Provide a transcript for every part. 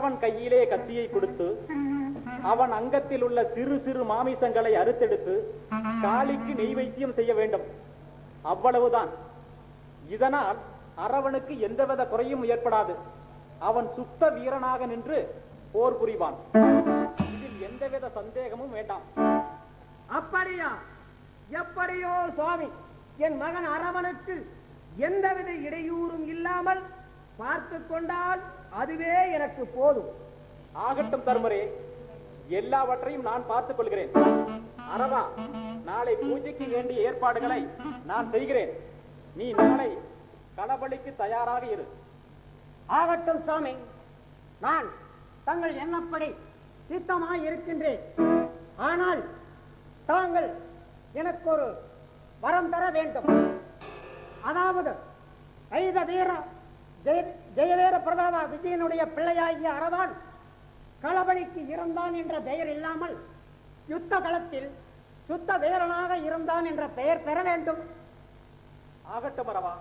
அரவன் கையிலே கத்தியை கொடுத்து அவன் அங்கத்தில் உள்ள சிறு சிறு மாமிசங்களை அறுத்தெடுத்து காளிக்கு நெய்வைத்தியம் செய்ய வேண்டும். அவ்வளவுதான். இதனால் அரவனுக்கு எந்தவித குறையும் ஏற்படாது. அவன் சுத்த வீரனாக நின்று போர் புரிவான். இதில் எந்தவித சந்தேகமும் வேண்டாம். அப்படியா? எப்படியோ சுவாமி என் மகன் அரவனுக்கு எந்தவித இடையூறும் இல்லாமல் பார்த்து கொண்டால் அதுவே எனக்கு போதும். ஆகட்டும் தருமரே எல்லாவற்றையும் நான் பார்த்துக் கொள்கிறேன் அரவா நாளை பூஜைக்கு வேண்டிய ஏற்பாடுகளை நான் செய்கிறேன். நீ நாளை களபலிக்கு தயாராக இரு. ஆகட்டும் சுவாமி நான் தங்கள் எண்ணப்படி சித்தமாய் இருக்கின்றேன். ஆனால் தாங்கள் எனக்கு ஒரு வரம் தர வேண்டும். அதாவது ஐத வீர ஜெயவீர பிரதாப விஜயனுடைய பிள்ளையாகிய அரவான் களபலிக்கு இருந்தான் என்ற பெயர் இல்லாமல் யுத்த களத்தில் சுத்த வீரனாக இருந்தான் என்ற பெயர் பெற வேண்டும். ஆகட்டும் அரவா.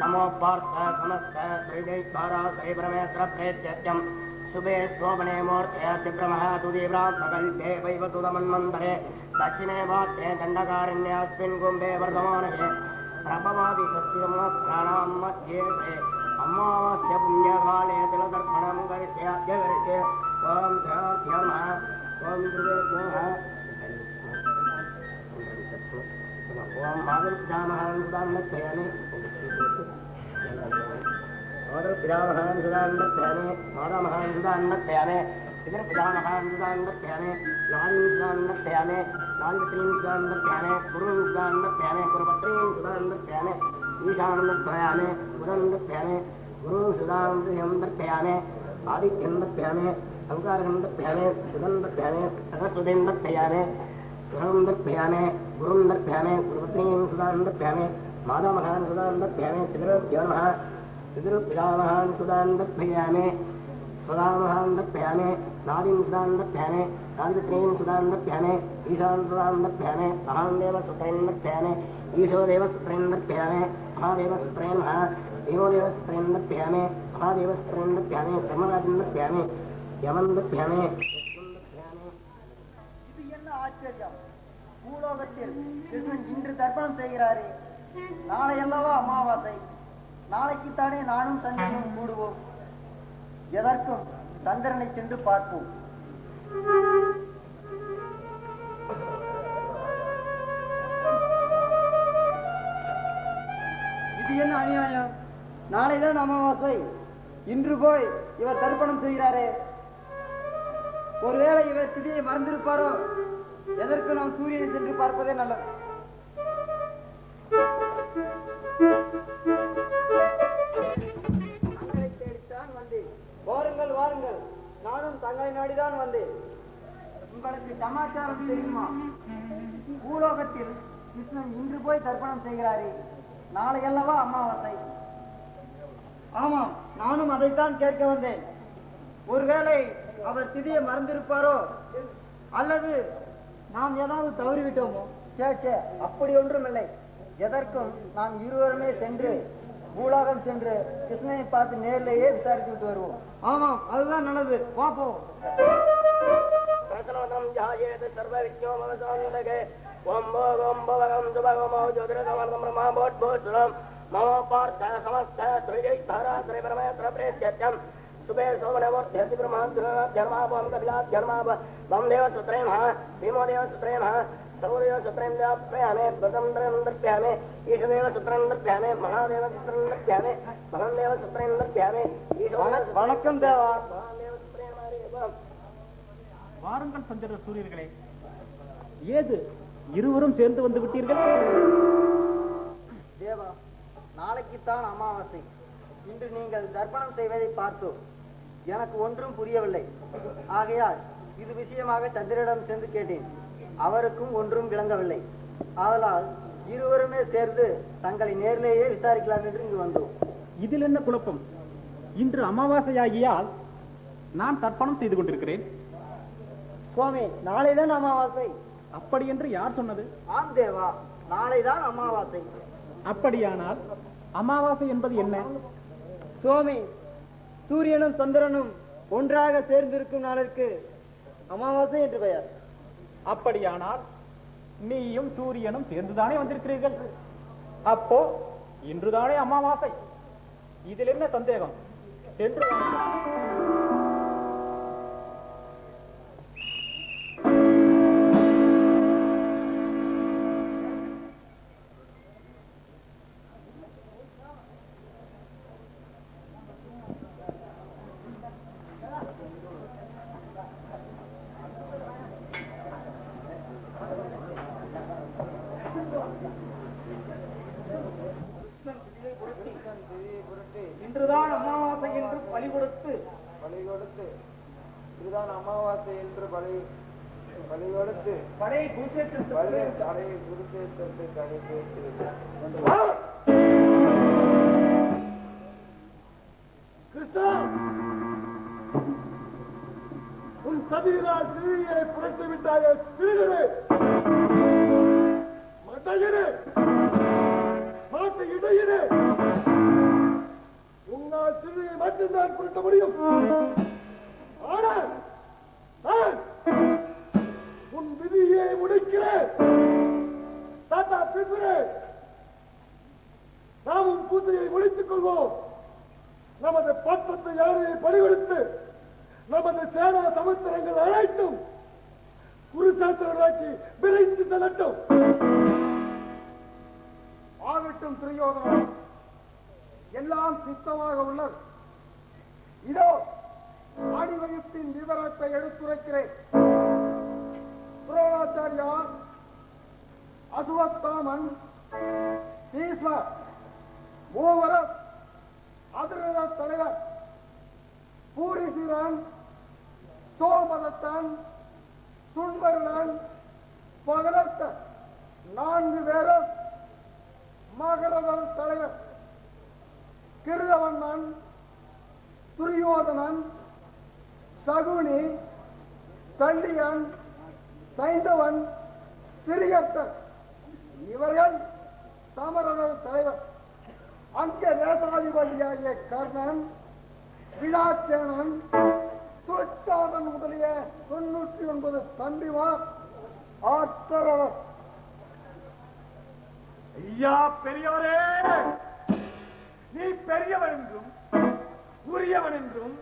नमो पार्थ समस्त त्रिदैकाराय ब्रमेश्वरप्रेत्यत्यम् शुभे सोमणे मूर्त्यतिभ्रमः दुदीव्रान्तकल्पे वैवसुतमन्मन्धरे दक्षिणे वात्रे दण्डकारण्यस्मिन् कुम्भे वर्धमानये। प्रभवादि सत्यमोत्राणां मध्ये अम्मावस्य पुण्यकाले तिलदर्पणं करिष्याद्यगरिष्ये ॐ ध्याध्यमः ॐ कृते नमः। ओम माधव श्याम। सुदाम பிதாமகான்சுதாண்டத்தியானே மாதாமகான்சுதாண்டத்தியானே இதர் பிதாமகான்சுதாண்டத்தியானே நாளின் சுதாண்டத்தியானே நாளின் சுதாண்டத்தியானே குருவின் சுதாண்டத்தியானே குருபற்றையின் சுதாண்டத்தியானே ஈஷானந்தத்யானே குரந்தத்தியானே குரு சுதாந்தயந்தத்தியானே ஆதித்யந்தத்தியானே சங்காரகந்தத்தியானே சுதந்தத்தியானே சகசுதேந்தத்தியானே சுகந்தத்தியானே மாதவமகான் சுதானந்தேமே பிதருப்பியோம பிதருப்பிதாமகான் சுதானந்தப்பியாமே சுதாமகாந்தப்பியாமே நாதின் சுதானந்தப்பியாமே நாதித்ரேன் சுதானந்தப்பியாமே ஈசான் சுதானந்தப்பியாமே மகாந்தேவ சுத்ரேந்தப்பியாமே ஈசோதேவ சுத்ரேந்தப்பியாமே மகாதேவ சுத்ரேன் மகா தேவோதேவ சுத்ரேந்தப்பியாமே மகாதேவ சுத்ரேந்தப்பியாமே பிரம்மராஜந்தப்பியாமே யமந்தப்பியாமே ஆச்சரியம்? பூலோகத்தில் இன்று தர்ப்பணம் செய்கிறாரே. நாளை அல்லவா அமாவாசை? நாளைக்குத்தானே நானும் சந்திரனும் கூடுவோம். எதற்கும் சந்திரனை சென்று பார்ப்போம். இது என்ன அநியாயம்? நாளைதான் அமாவாசை. இன்று போய் இவர் தர்ப்பணம் செய்கிறாரே. ஒருவேளை இவர் திதியை மறந்திருப்பாரோ? எதற்கு நாம் சூரியனை சென்று பார்ப்பதே நல்லது. தங்களை நாடிதான் வந்தேன். உங்களுக்கு சமாச்சாரம் தெரியுமா? பூலோகத்தில் கிருஷ்ணன் இன்று போய் தர்ப்பணம் செய்கிறாரே. நாளை அல்லவா அமாவாசை? ஆமாம் நானும் அதைத்தான் கேட்க வந்தேன். ஒருவேளை அவர் திதியை மறந்திருப்பாரோ? அல்லது நாம் ஏதாவது தவறிவிட்டோமோ? சே சே அப்படி ஒன்றுமில்லை. எதற்கும் நாம் இருவருமே சென்று பூலோகம் சென்று கிருஷ்ணனை பார்த்து நேரிலேயே விசாரித்து விட்டு வருவோம் ஆமாம் அதுதான் நல்லது பார்ப்போம் प्रसन्नं ध्यायेत् सर्वविज्ञो ममसान्दके ॐ भोगं भवगं सुभगमो ज्योतिरसमर्थं ब्रह्माभोद्भूषणं मम पार्थ समस्त त्रिजैधरा त्रिपरमेत्र प्रेत्यत्यं शुभे सोमनमूर्त्यति ब्रह्माध्यर्मापं कपिलाध्यर्माप मम देवसुत्रे मः भीमो देवसुत्रे मः सर्वदेव சௌரிய சுத்திரேந்திராபியாமே பிரதந்திரந்திரபியாமே ஈஷதேவ சுத்திரந்திரபியாமே மகாதேவ சுத்திரந்திரபியாமே மகந்தேவ சுத்திரந்திரபியாமே வணக்கம் தேவா. வாருங்கள் சந்திர சூரியர்களே. ஏது? இருவரும் சேர்ந்து வந்து விட்டீர்கள்? தேவா நாளைக்குத்தான் அமாவாசை. இன்று நீங்கள் தர்ப்பணம் செய்வதை பார்த்தோம். எனக்கு ஒன்றும் புரியவில்லை. ஆகையால் இது விஷயமாக சந்திரிடம் சென்று கேட்டேன். அவருக்கும் ஒன்றும் விளங்கவில்லை. ஆதலால் இருவருமே சேர்ந்து தங்களை நேரிலேயே விசாரிக்கலாம் என்று இங்கு வந்தோம். இதில் என்ன குழப்பம்? இன்று அமாவாசையாகியால் நான் தர்ப்பணம் செய்து கொண்டிருக்கிறேன். சுவாமி நாளைதான் அமாவாசை. அப்படி என்று யார் சொன்னது? ஆம் தேவா நாளைதான் அமாவாசை. அப்படியானால் அமாவாசை என்பது என்ன? சுவாமி சூரியனும் சந்திரனும் ஒன்றாக சேர்ந்திருக்கும் நாளிற்கு அமாவாசை என்று பெயர். அப்படியானால் நீயும் சூரியனும் சேர்ந்துதானே வந்திருக்கிறீர்கள்? அப்போ இன்றுதானே அமாவாசை. இதில் என்ன சந்தேகம்? சென்று கொடுத்து இதுதான் அமாவாசை என்று பலி பலி கொடுத்து படை பலி அடைய குருசேத்திரத்தை அனுப்பி கிருஷ்ணா உன் சதியினால் சிறுவியை புரட்டு விட்டாய சிறுகனே மட்டையனே மாட்டு இடையனே உன்னால் சிறுவியை மட்டும்தான் புரட்ட முடியும். காட்சி விரைந்து செல்லட்டும். ஆகட்டும் துரியோதனம் எல்லாம் சித்தமாக உள்ளது. இதோ ஆடிவயத்தின் விவரத்தை எடுத்துரைக்கிறேன். துரோணாச்சாரியா அசுவத்தாமன் ஈஸ்வர் மூவரும் அதிரத தலைவர் பூரிசிரன் சோமதத்தன் தேசாதிபதியாகிய கர்ணன் விழாச்சேனன் துச்சாதன் முதலிய தொண்ணூற்றி ஒன்பது தம்பிமார் ஆற்றரவர் ஐயா பெரியவரே நீ பெரியவன் என்றும் உரியவன் என்றும்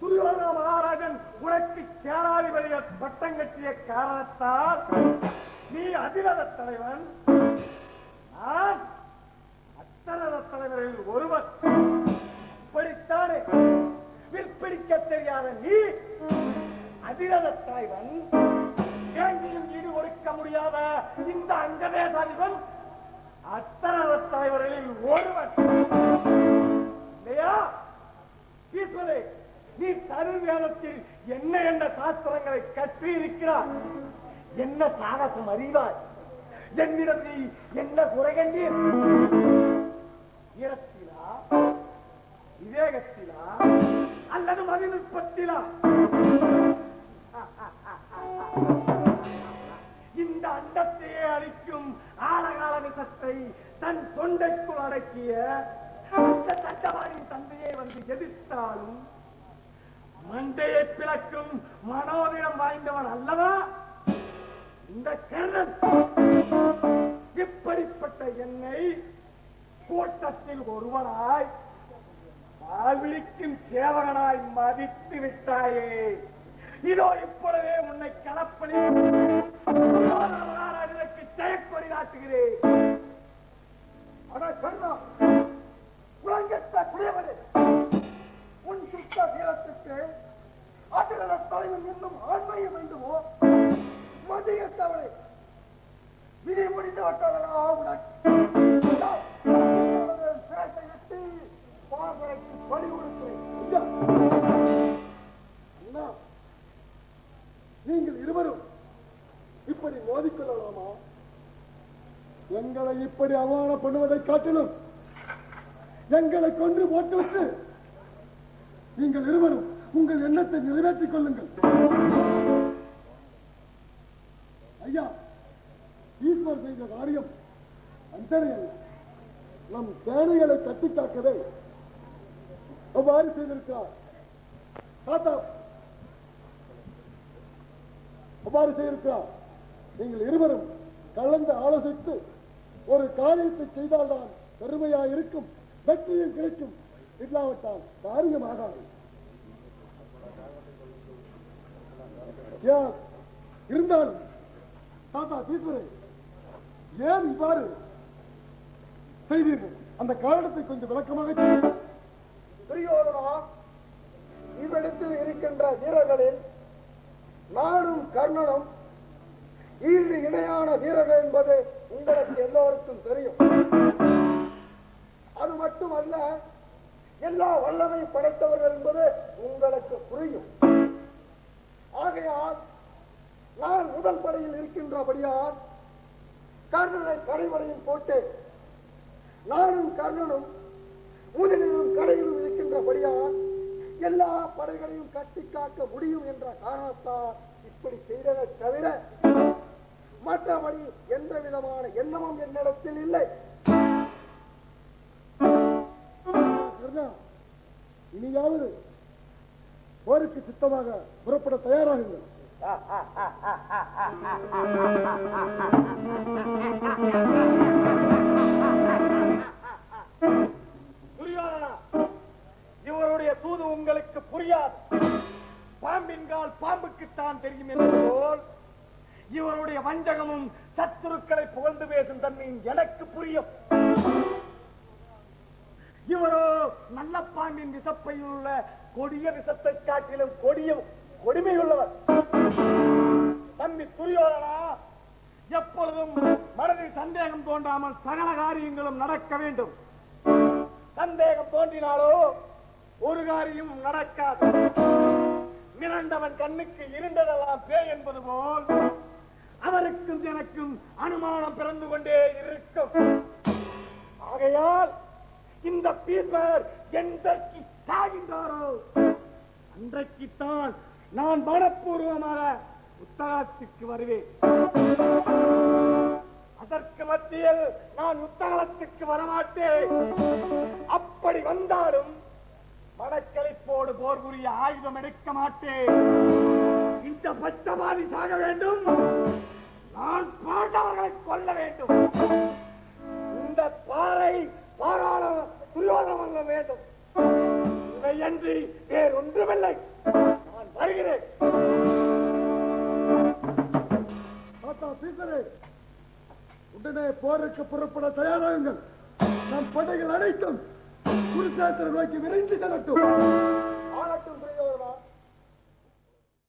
துரியோதன மகாராஜன் உனக்கு சேனாதிபதிய பட்டம் கட்டிய காரணத்தால் நீ அதிரத தலைவன். நான் தலைவர்களில் ஒருவர் இப்படித்தானே விற்பிடிக்க தெரியாத நீ அதிரத தலைவன் கேள்வியும் ஈடு கொடுக்க முடியாத இந்த அங்கதேசாதிபன் அத்தரத தலைவர்களில் ஒருவன். இல்லையா? ஈஸ்வரே நீ தருவேதத்தில் என்ன என்ன சாஸ்திரங்களை கற்று இருக்கிறார் என்ன சாகசம் அறிவாய்? என்னிடம் நீ என்ன குறை கண்டீர்? இரத்திலா விவேகத்திலா அல்லது மதிநுட்பத்திலா? இந்த அண்டத்தையே அழிக்கும் ஆழகால விஷத்தை தன் தொண்டைக்குள் அடக்கிய அந்த தண்டவாரின் தந்தையை வந்து எதிர்த்தாலும் மண்டையை பிளக்கும் மனோதிடம் வாய்ந்தவன் அல்லவா? இந்த கர்ணன். இப்படிப்பட்ட என்னை கூட்டத்தில் ஒருவனாய் வாழ்விழிக்கும் சேவகனாய் மதித்து விட்டாயே. இதோ இப்பொழுதே உன்னை களப்பணி ஜெயக்கொடி நாட்டுகிறேன் இப்படி மோதிக்கொள்ளலாமா? எங்களை இப்படி அவமானம் பண்ணுவதை காட்டிலும் எங்களை கொன்று போட்டுவிட்டு நீங்கள் இருவரும் உங்கள் எண்ணத்தை நிறைவேற்றிக் கொள்ளுங்கள். ஐயா ஈஸ்வர் செய்த காரியம் அஞ்சனை நம் சேனைகளை கட்டி காக்கவே அவ்வாறு செய்திருக்கிறார். தாத்தா அவ்வாறு செய்திருக்கிறார். நீங்கள் இருவரும் கலந்து ஆலோசித்து ஒரு காரியத்தை செய்தால்தான் பெருமையா இருக்கும் வெற்றியும் கிடைக்கும். இல்லாவிட்டால் காரியமாகாது. இருந்தாலும் தாத்தா தீஸ்வரே ஏன் இவ்வாறு செய்தீர்கள்? அந்த காரணத்தை கொஞ்சம் விளக்கமாக சொல்லுங்கள். துரியோதனா இவ்விடத்தில் இருக்கின்ற வீரர்களில் நானும் கர்ணனும் ஈடு இணையான வீரர்கள் என்பது உங்களுக்கு எல்லோருக்கும் தெரியும். அது மட்டுமல்ல எல்லா வல்லமை படைத்தவர்கள் என்பது உங்களுக்கு புரியும். ஆகையால் நான் முதல் படையில் இருக்கின்றபடியால் கர்ணனை கடைவரையில் போட்டு நானும் கர்ணனும் முதலிலும் கடையிலும் இருக்கின்றபடியால் எல்லா படைகளையும் கட்டி காக்க முடியும் என்ற காரணத்தால் இப்படி செய்ததை தவிர மற்றபடி எந்த விதமான எண்ணமும் என்னிடத்தில் இல்லை. இனியாவது போருக்கு சித்தமாக புறப்பட தயாராகுங்கள் துரியோதனா கொடிய விஷத்தை காட்டிலும் கொடிய கொடுமை உள்ளவர் தம்பி துரியோதனா எப்பொழுதும் மனதில் சந்தேகம் தோன்றாமல் சகல காரியங்களும் நடக்க வேண்டும். சந்தேகம் தோன்றினாலோ ஒரு காரியம் நடக்காது. மிரண்டவன் கண்ணுக்கு இருண்டதெல்லாம் பேய் என்பது போல் அவருக்கும் எனக்கும் அனுமானம் பிறந்து கொண்டே இருக்கும். ஆகையால் இந்த பீஸ்வர் எந்த சாகின்றாரோ அன்றைக்குத்தான் நான் மனப்பூர்வமாக உத்தகாலத்துக்கு வருவேன். அதற்கு மத்தியில் நான் உத்தகாலத்துக்கு வரமாட்டேன். அப்படி வந்தாலும் மனக்களிப்போடு போர் புரிய ஆயுதம் எடுக்க மாட்டேன். இந்த பச்சமாதி சாக வேண்டும். நான் பாண்டவர்களை கொல்ல வேண்டும். இந்த பாறை பாராள துரியோதனம் அல்ல வேண்டும். இவையன்றி வேறொன்றுமில்லை நான் வருகிறேன். தாத்தா உடனே போருக்கு புறப்பட தயாராகுங்கள். நம் படைகள் அனைத்தும் குருசாத்திர நோக்கி விரைந்து செல்லட்டும். துரியோதனா.